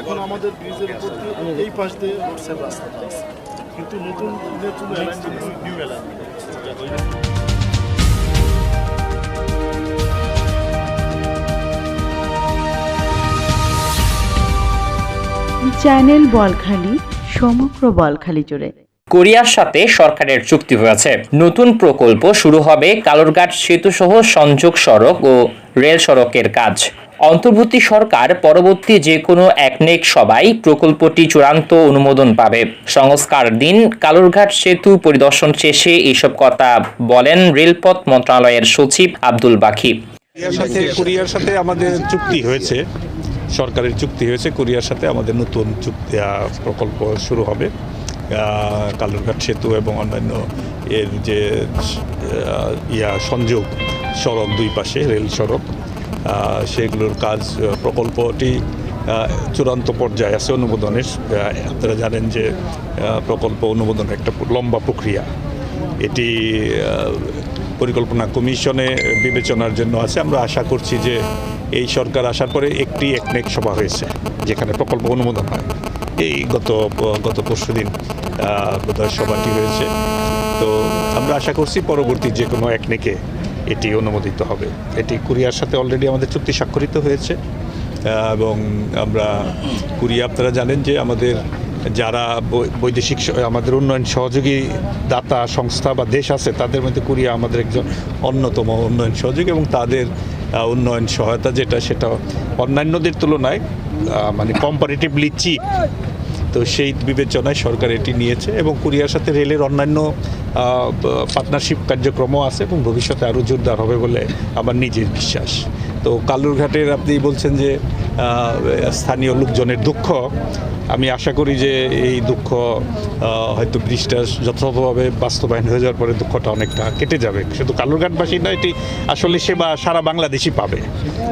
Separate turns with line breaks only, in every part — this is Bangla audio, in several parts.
এখন আমাদের ব্রিজের উপর দিয়ে এই পাশ দিয়ে আছে। কিন্তু নতুন নতুন নিউ
চ্যানেল বলখালি সমগ্র বলখালি জুড়ে।
কোরিয়ার সাথে সরকারের চুক্তি হয়েছে। নতুন প্রকল্প শুরু হবে কালুরঘাট সেতু সহ সংযোগ সড়ক ও রেল সড়কের কাজ। অন্তর্বর্তী সরকার পরবর্তী যে কোনো একনেক সবাই প্রকল্পটি চূড়ান্ত অনুমোদন পাবে। সংস্কার দিন, কালুরঘাট সেতু পরিদর্শন শেষে এইসব কথা বলেন রেলপথ মন্ত্রণালয়ের সচিব আব্দুল বাকি।
সাথে সাথে আমাদের চুক্তি হয়েছে। সরকারের চুক্তি হয়েছে, কোরিয়ার সাথে আমাদের নতুন চুক্তি প্রকল্প শুরু হবে। কালুরঘাট সেতু এবং অন্যান্য এর যে ইয়া, সংযোগ সড়ক দুই পাশে, রেল সড়ক সেগুলোর কাজ প্রকল্পটি চূড়ান্ত পর্যায়ে আছে অনুমোদনের। আপনারা জানেন যে প্রকল্প অনুমোদন একটা লম্বা প্রক্রিয়া। এটি পরিকল্পনা কমিশনে বিবেচনার জন্য আছে। আমরা আশা করছি যে, এই সরকার আসার পরে একটি একনেক সভা হয়েছে, যেখানে প্রকল্প অনুমোদন হয়। এই গত গত পরশু দিন সভাটি হয়েছে। তো আমরা আশা করছি পরবর্তী যে কোনো একনেকে এটি অনুমোদিত হবে। এটি কোরিয়ার সাথে অলরেডি আমাদের চুক্তি স্বাক্ষরিত হয়েছে। এবং আমরা কোরিয়া, আপনারা জানেন যে আমাদের যারা বৈদেশিক আমাদের উন্নয়ন সহযোগী দাতা সংস্থা বা দেশ আছে, তাদের মধ্যে কোরিয়া আমাদের একজন অন্যতম উন্নয়ন সহযোগী এবং তাদের উন্নয়ন সহায়তা যেটা, সেটা অন্যান্যদের তুলনায় মানে কম্পারেটিভলি চিপ তো সেই বিবেচনায় সরকার এটি নিয়েছে এবং কোরিয়ার সাথে রেলের অন্যান্য পার্টনারশিপ কার্যক্রমও আছে এবং ভবিষ্যতে আরও জোরদার হবে বলে আমার নিজের বিশ্বাস। তো কালুরঘাটের আপনি বলছেন যে স্থানীয় লোকজনের দুঃখ। আমি আশা করি যে এই দুঃখ হয়তো ব্রিজটা যথাযথভাবে বাস্তবায়ন হয়ে যাওয়ার পরে দুঃখটা অনেকটা কেটে যাবে। শুধু কালুরঘাটবাসী নয়, এটি আসলে সেবা সারা বাংলাদেশই পাবে।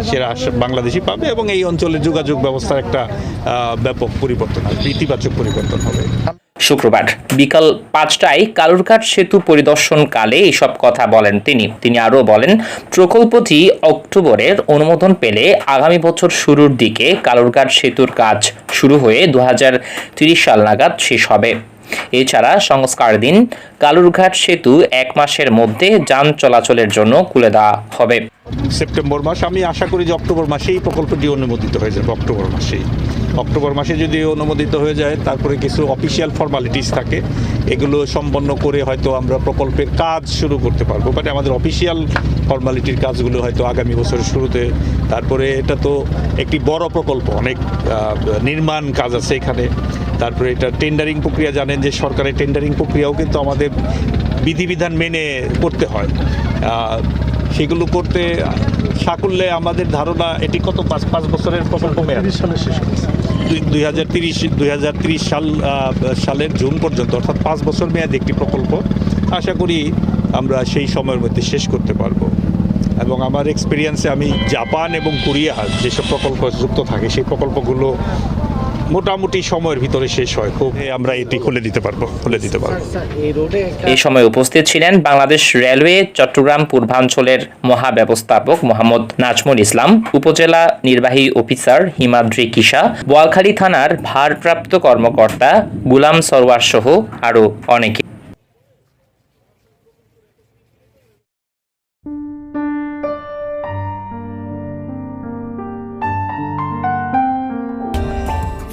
সেরা বাংলাদেশই পাবে এবং এই অঞ্চলের যোগাযোগ ব্যবস্থার একটা ব্যাপক পরিবর্তন হবে, ইতিবাচক পরিবর্তন হবে।
শুক্রবার বিকাল পাঁচটায় কালুরঘাট সেতু পরিদর্শনকালে এসব কথা বলেন তিনি। তিনি আরও বলেন, প্রকল্পটি অক্টোবরের অনুমোদন পেলে আগামী বছর শুরুর দিকে কালুরঘাট সেতুর কাজ শুরু হয়ে দু সাল নাগাদ শেষ হবে। এছাড়া সংস্কার দিন কালুরঘাট সেতু এক মাসের মধ্যে যান চলাচলের জন্য খুলে দেওয়া হবে।
সেপ্টেম্বর মাস, আমি আশা করি যে অক্টোবর মাসেই প্রকল্পটি অনুমোদিত হয়ে যাবে, অক্টোবর মাসেই। অক্টোবর মাসে যদি অনুমোদিত হয়ে যায়, তারপরে কিছু অফিসিয়াল ফর্মালিটিস থাকে, এগুলো সম্পন্ন করে হয়তো আমরা প্রকল্পের কাজ শুরু করতে পারব। বাট আমাদের অফিসিয়াল ফর্মালিটির কাজগুলো হয়তো আগামী বছরের শুরুতে, তারপরে এটা তো একটি বড় প্রকল্প, অনেক নির্মাণ কাজ আছে এখানে। তারপরে এটা টেন্ডারিং প্রক্রিয়া, জানেন যে সরকারের টেন্ডারিং প্রক্রিয়াও কিন্তু আমাদের বিধিবিধান মেনে করতে হয়। সেগুলো করতে, সাকুল্যে আমাদের ধারণা এটি কত, পাঁচ পাঁচ বছরের প্রকল্প মেয়াদ?
শেষ
দুই হাজার তিরিশ দুই হাজার তিরিশ সাল সালের জুন পর্যন্ত, অর্থাৎ পাঁচ বছর মেয়াদি একটি প্রকল্প। আশা করি আমরা সেই সময়ের মধ্যে শেষ করতে পারব। এবং আমার এক্সপিরিয়েন্সে আমি জাপান এবং কোরিয়া যেসব প্রকল্প যুক্ত থাকে, সেই প্রকল্পগুলো মোটামুটি সময়ের ভিতরে শেষ হয়। খুব আমরা এটি খুলে দিতে পারব খুলে দিতে পারব।
এই সময় উপস্থিত ছিলেন বাংলাদেশ রেলওয়ে চট্টগ্রাম পূর্বাঞ্চলের মহাব্যবস্থাপক মোহাম্মদ নাজমুল ইসলাম উপজেলা নির্বাহী অফিসার হিমাদ্রি কিসা বোয়ালখালী থানার ভারপ্রাপ্ত কর্মকর্তা গুলাম সরওয়ার সহ আরও অনেকে।